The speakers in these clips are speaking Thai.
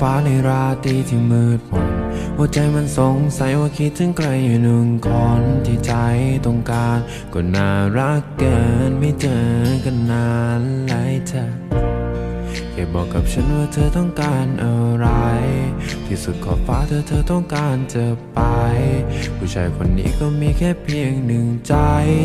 ฟ้าในราตรีที่มืดมนหัวใจมันสงสัยว่าคิดถึงใครอยู่หนึ่งคนที่ใจต้องการก็น่ารักเกินไม่เจอกันนานหลายเธอ ค่บอกกับฉันว่าเธอต้องการอะไร ที่สุดขอบฟ้าเธอเธอต้องการจะไป ผู้ชายคนนี้ก็มีแค่เพียงหนึ่งใจ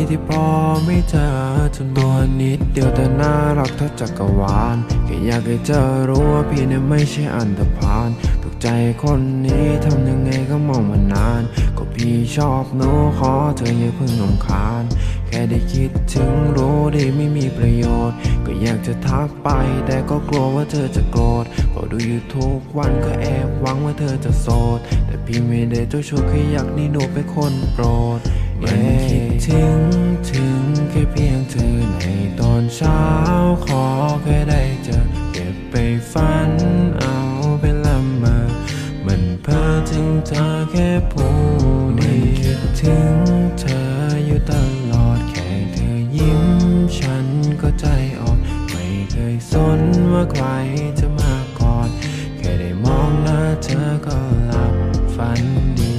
ที่พร้อมให้เธอจนตัวนิดเดียวแต่น่ารักเท่าจักรวาลแค่อยากให้เธอรู้ว่าพี่เนี่ยไม่ใช่อันธพาลถูกใจคนนี้ทำยังไงก็มองมานาน ก็พี่ชอบหนูขอเธออย่าเพิ่งนำคาญ แค่ได้คิดถึงรู้ดีไม่มีประโยชน์ ก็อยากจะทักไป แต่ก็กลัวว่าเธอจะโกรธพอดูอยู่ทุกวันก็แอบหวังว่าเธอจะโสด แต่พี่ไม่ได้เจ้าชู้แค่อยากนี่หนูเป็นคนโปรดมันคิดถึงถึงแค่เพียงเธอในตอนเช้าขอแค่ได้เจอเก็บไปฝันเอาไปละเมอมันเพ้อถึงเธอแค่ผู้ ก็ใจอ่อน ไม่เคยสนว่าใครจะมาก่อดแค่ได้มองหน้าเธอก็หลับฝันดี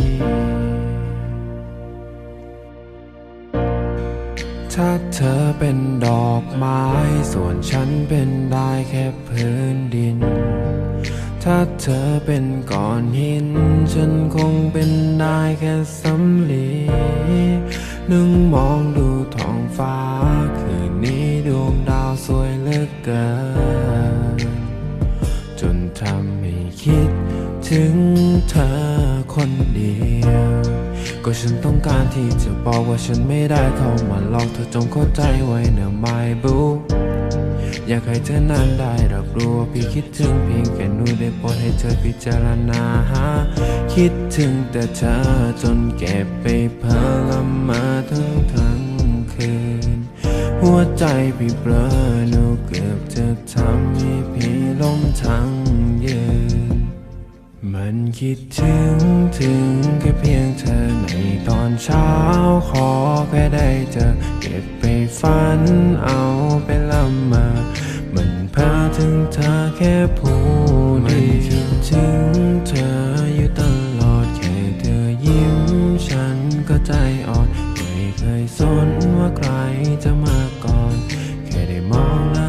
ถ้าเธอเป็นดอกไม้ ส่วนฉันเป็นได้แค่พื้นดิน ถ้าเธอเป็นก้อนหิน ฉันคงเป็นได้แค่สำลีนึ่งมองดูท้องฟ้า กิน จนทำให้คิดถึงเธอคนเดียว ก็ฉันต้องการที่จะบอกว่าฉันไม่ได้เข้ามาหลอกเธอจงเข้าใจไว้นะไม่บูอยากให้เธอนั้นได้รับรู้ว่าพี่คิดถึงเพียงแค่นูได้โปรดให้เธอพิจารณาหาคิดถึงแต่เธอจนเก็บไปเพ้อละมาทั้งทั้งคืน หัวใจพี่เบลอนูเกื ลมทั้งยืน มันคิดถึงถึงแค่เพียงเธอในตอนเช้าขอแค่ได้เจอเก็บไปฝันเอาไปละเมอมันเพ้อถึงเธอแค่ผู้เดียวคิดถึงเธออยู่ตลอดแค่เธอยิ้มฉันก็ใจอ่อนไม่เคยสนว่าใครจะมาก่อน แค่ได้มองหน้า